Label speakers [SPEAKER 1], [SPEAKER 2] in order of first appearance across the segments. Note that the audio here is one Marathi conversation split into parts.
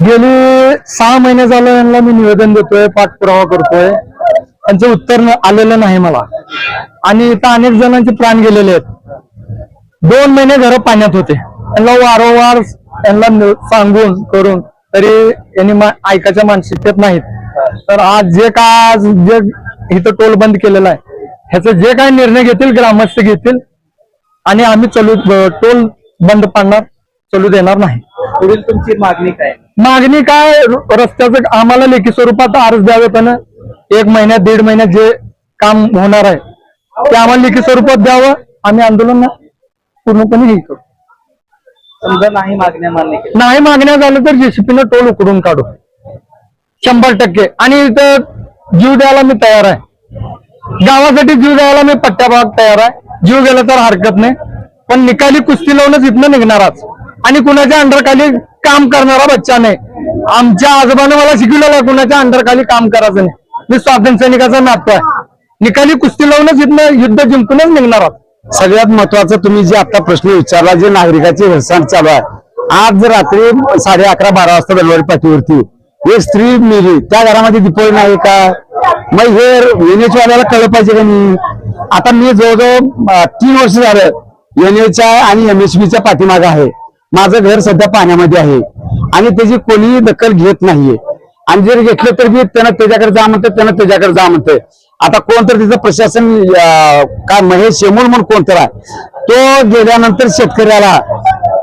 [SPEAKER 1] गेली सहा महिने झालं यांना मी निवेदन देतोय पाठपुरावा करतोय. त्यांचं उत्तर आलेलं नाही मला. आणि इथं अनेक जणांचे प्राण गेलेले आहेत. दोन महिने घर पाण्यात होते. त्यांना वारंवार त्यांना सांगून करून तरी यांनी मा- ऐकायच्या मानसिकतेत नाहीत. तर आज जे काय आज जे इथं टोल बंद केलेला आहे ह्याचे जे काय निर्णय घेतील ग्रामस्थ घेतील आणि आम्ही चलू टोल बंद पाडणार चलू देणार नाही.
[SPEAKER 2] पुढील तुमची मागणी काय?
[SPEAKER 1] मागणी काय? रस्त्याचं आम्हाला लेखी स्वरूपात अर्ज द्यावे पण एक महिन्यात दीड महिन्यात जे काम होणार आहे ते आम्हाला लेखी स्वरूपात द्यावं. आम्ही आंदोलन पूर्णपणे हे करू.
[SPEAKER 2] समजा नाही मागण्या मान्य केल्या.
[SPEAKER 1] नाही मागण्या झालं तर जेसीपीनं टोल उकडून काढू. शंभर टक्के. आणि इथं जीव द्यायला मी तयार आहे. गावासाठी जीव द्यायला मी पट्ट्याभाग तयार आहे. जीव गेला तर हरकत नाही. पण निकाली कुस्ती लावूनच इथनं निघणारच आणि कुणाच्या अंडरखाली काम करणारा बच्चा नाही. आमच्या आजोबाने मला शिकवलेलं कुणाच्या अंडरखाली काम करायचं नाही. मी स्वातंत्र्य सैनिकाचा नातो आहे. निकाली कुस्ती लावूनच इथनं युद्ध जिंकूनच निघणार आहोत.
[SPEAKER 3] सगळ्यात महत्वाचं तुम्ही जे आता प्रश्न विचारला जे नागरिकाची हेळसांड चालू आहे. आज रात्री साडे अकरा बारा वाजता दलवाडी पाठीवरती एक स्त्री मेली. त्या घरामध्ये दिपोळी नाही का? मग हे एनएचवाल्याला वाल्याला कळलं पाहिजे का नाही? आता मी जवळजवळ तीन वर्ष झालं एनएच्या आणि एमएसबीच्या पाठीमागं आहे. माझं घर सध्या पाण्यामध्ये आहे. आणि त्याची कोणीही दखल घेत नाहीये. आणि जर घेतलं तर मी त्यानं त्याच्याकडे जा म्हणतोय त्यानं त्याच्याकडे जा म्हणतोय. आता कोण तर तिचं प्रशासन काय महेश शेमूल म्हणून कोण तर आहे तो गेल्यानंतर शेतकऱ्याला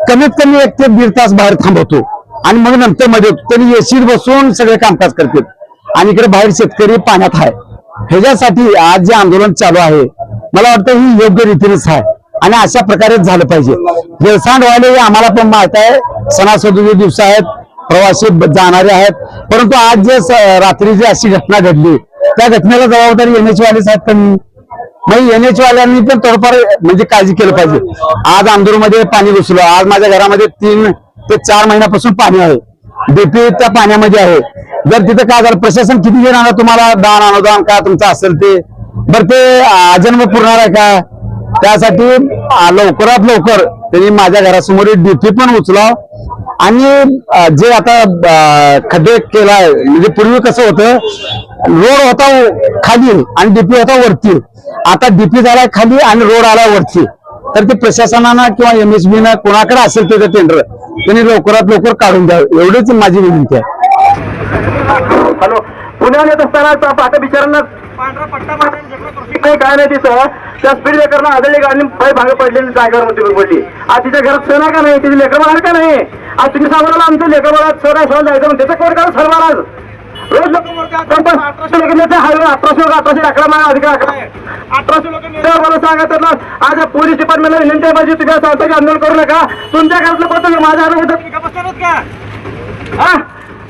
[SPEAKER 3] कमीत कमी एक ते दीड तास बाहेर थांबवतो. आणि मग नंतर मध्ये त्यांनी एसीत बसून सगळे कामकाज करतात आणि इकडे बाहेर शेतकरी पाण्यात आहे. ह्याच्यासाठी आज जे आंदोलन चालू आहे मला वाटतं ही योग्य रीतीनेच आहे. आणि अशा प्रकारेच झालं पाहिजे. हेळसांड हे आम्हाला पण माहीत आहे. सणासुदीचे दिवस आहेत. प्रवासी जाणारे आहेत. परंतु आज जे रात्री जी अशी घटना घडली त्या घटनेला जबाबदारी एनएच वालेच आहेत पण मग एनएचवाल्यांनी पण थोडंफार म्हणजे काळजी केलं पाहिजे. आज आंदूरमध्ये पाणी घुसलं. आज माझ्या घरामध्ये तीन ते चार महिन्यापासून पाणी आहे. डीपी त्या पाण्यामध्ये आहे. जर तिथं काय झालं प्रशासन किती घेणार तुम्हाला? दान अनुदान का तुमचं असेल ते? बरं ते अजन्म पुरणार आहे का? त्यासाठी लवकरात लवकर त्यांनी माझ्या घरासमोर डीपी पण उचलाव. आणि जे आता खड्डे केलाय म्हणजे पूर्वी कसं होतं रोड होता खाली आणि डीपी होता वरती. आता डीपी झालाय खाली आणि रोड आलाय वरती. तर ते प्रशासनानं किंवा एमएसबी न कोणाकडे असेल ते टेंडर त्यांनी लवकरात लवकर काढून द्यावं. एवढीच माझी विनंती आहे.
[SPEAKER 4] हॅलो. पुण्याला येत असताना पाट्या बिचारांना पांढरा पट्टा नाही काय नाही तिथं. त्या स्पीड ब्रेकरला आदळली गाडी पाय भाग पडलेली ड्रायव्हरमध्ये पडली आज तिच्या घरात सण का नाही? तिथे लेकर बाळा का नाही? आज तुम्ही सांगा मला आमचं लेकर बाळा आहे सण जायचं त्याचं कोण करा सर महाराज रोज लोक अठराशे लोक हायवे अठराशे लोक अठराशे अकरा महिना अधिकार अकरा अठराशे लोक मला सांगा तर आज पोलीस डिपार्टमेंटला विनंती आहे पाहिजे तुम्ही सांगता की आंदोलन करू नका. तुमच्या घरातलं पत्र माझ्या हातात का?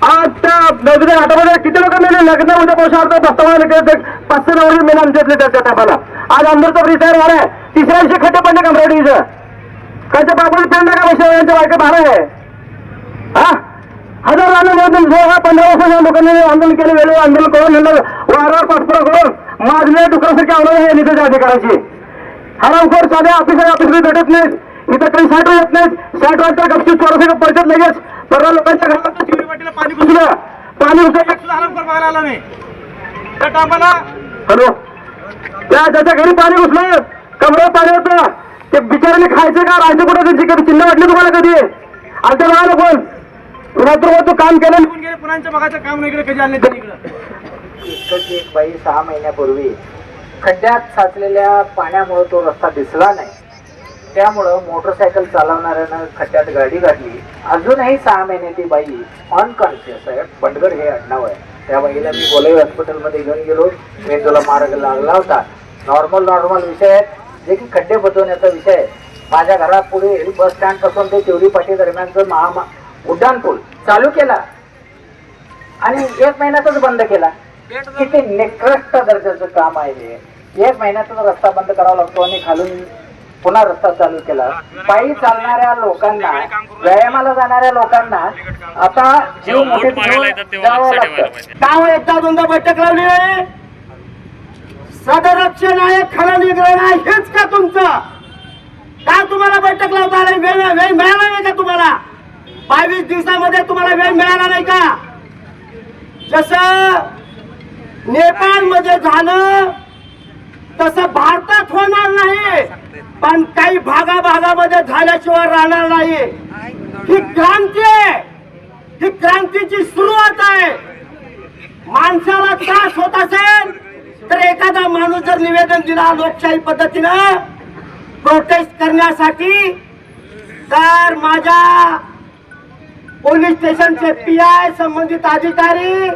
[SPEAKER 4] आज त्या किती लोक मेले? लग्न उद्या लगेच एक पाचशे नवरी मेले आमच्यातले त्या टापाला आज आमदारचा रिटायर झालाय. तिसऱ्या दिवशी खड्डे पडले कंत्राटीचं खायच्या बाबूला पेंड का पैसे यांच्या बायका भाडं आहे. हा? हजार आंदोलन सोळा पंधरा वर्षाच्या लोकांनी आंदोलन केले. वेळेवर आंदोलन करून यांना वारंवार पाठपुरा करून माझले डुकरासारखी आंदोलन आहे निधीच्या अधिकाराची हरामखोर साधे ऑफिसर ऑफिसमध्ये भेटत नाहीत. इथं काही साठ येत नाहीत. साठ वाजता गपची चोरसे पडतात लगेच. परवा लोकांच्या घरात पाणी घुसलं. पाणी घुसलं. एक हरामखोर बघायला आला नाही. त्या हॅलो. त्या ज्याच्या घरी पाणी घुसलं कमरेवर पाणी होतं. ते बिचाराने खायचं का? राहायचं कुठं? त्यांची कधी चिन्ह वाटली तुम्हाला कधी? आता बघा कोण? रात्र तू काम केलं निघून गेले? बघायचं काम नाही केलं कधी त्यांनी इकडं
[SPEAKER 5] एक बाई सहा महिन्यापूर्वी खड्ड्यात साचलेल्या पाण्यामुळे तो रस्ता दिसला नाही. त्यामुळं मोटरसायकल चालवणाऱ्यानं खड्ड्यात गाडी काढली अजूनही सहा महिने ती बाई अनकॉन्शियस आहे बंडगड हे आडनाव आहे. त्या महिला मी बोलाई हॉस्पिटलमध्ये घेऊन गेलो. मेंदूला मार्ग लागला होता. नॉर्मल नॉर्मल विषय आहेत जे की खड्डे बसवण्याचा विषय आहे. माझ्या घरापुढे बस स्टँडपासून ते तिवरी पाटी दरम्यानचं महा उड्डाण पूल चालू केला. आणि एक महिन्यातच बंद केला. किती निकृष्ट दर्जाचं काम आहे एक महिन्यातच रस्ता बंद करावा लागतो आणि खालून पुन्हा रस्ता चालू केला. पायी चालणाऱ्या लोकांना व्यायामाला जाणाऱ्या लोकांना आता जीव मोठे जावं लागतं.
[SPEAKER 4] नाव एकदा दोनदा बैठक लावली आहे. सदरक्षण आहे खरं निग्रहण आहे हेच का तुमचं? का तुम्हाला बैठक लावता आली वेळ वेळ मिळाला नाही का तुम्हाला?
[SPEAKER 6] बावीस दिवसामध्ये तुम्हाला वेळ मिळाला नाही का? जसं नेपाळमध्ये झालं तसं भारतात होणार नाही. पण काही भागाभागामध्ये झाल्याशिवाय राहणार नाही. ही क्रांती आहे. ही क्रांतीची सुरुवात आहे. माणसाला त्रास होत असेल तर एखादा माणूस जर निवेदन दिला लोकशाही पद्धतीनं प्रोटेस्ट करण्यासाठी तर माझ्या पोलीस स्टेशनचे पी आय संबंधित अधिकारी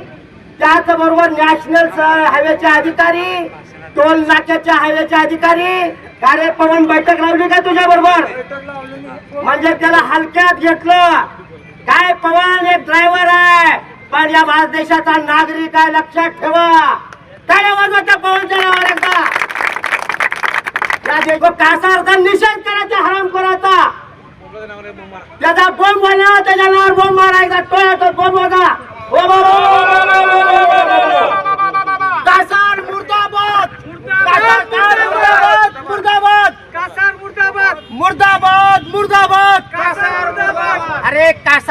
[SPEAKER 6] त्याचबरोबर नॅशनल हायवेचे अधिकारी टोल नाक्याच्या हायवेचे अधिकारी कार्य पवन बैठक लावली का तुझ्या बरोबर म्हणजे त्याला हलक्यात घेतलं. काय पवन एक ड्रायव्हर आहे. पण या भारत देशाचा नागरिक आहे लक्षात ठेवा. काय आवाज होता पवनच्या नावावर एकदा या देखो कासारचा निषेध करायचा हराम करायचा त्याचा बोंब वाला त्याच्या नावावर बोंब मारायचा. तो येतो बॉम्ब होता
[SPEAKER 2] हो,
[SPEAKER 6] हो, हो.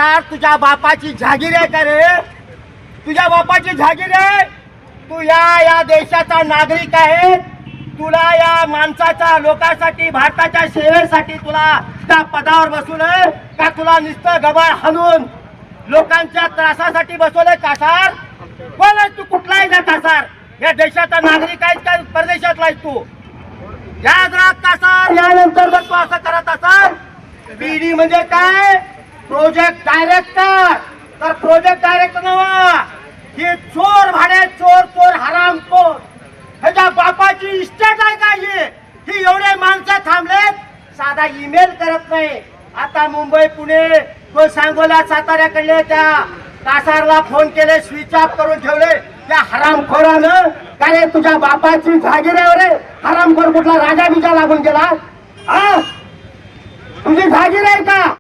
[SPEAKER 6] अरे तुझ्या बापाची जागीर आहे का रे? तुझ्या बापाची जागीर आहे? तू या या देशाचा नागरिक आहे. तुला या माणसाच्या लोकांसाठी भारताच्या सेवेसाठी तुला त्या पदावर बसवलंय का? तुला नुसतं गबाळ हाणून लोकांच्या त्रासासाठी बसवलंय कासार कोण आहे तू कुठलाही जा कासार या देशाचा नागरिक आहेस का? परदेशातला आहेस तू? याद राख कासार यानंतर जर तू असं करत असाल पिढी म्हणजे काय? प्रोजेक्ट डायरेक्टर तर प्रोजेक्ट डायरेक्टर नवा? हे चोर भाडे चोर चोर हराम कोर ह्याच्या बापाची इस्टेट आहे का ही? ही एवढे माणसं थांबलेत साधा ईमेल करत नाही. आता मुंबई पुणे तो सांगोला साताऱ्याकडले त्या कासारला फोन केले स्विच ऑफ करून ठेवले. त्या हरामखोरानं काय तुझ्या बापाची जागीर रे? हरामखोर कुठला राजा बिजा लागून गेला? हा? तुझी जागीर आहे का?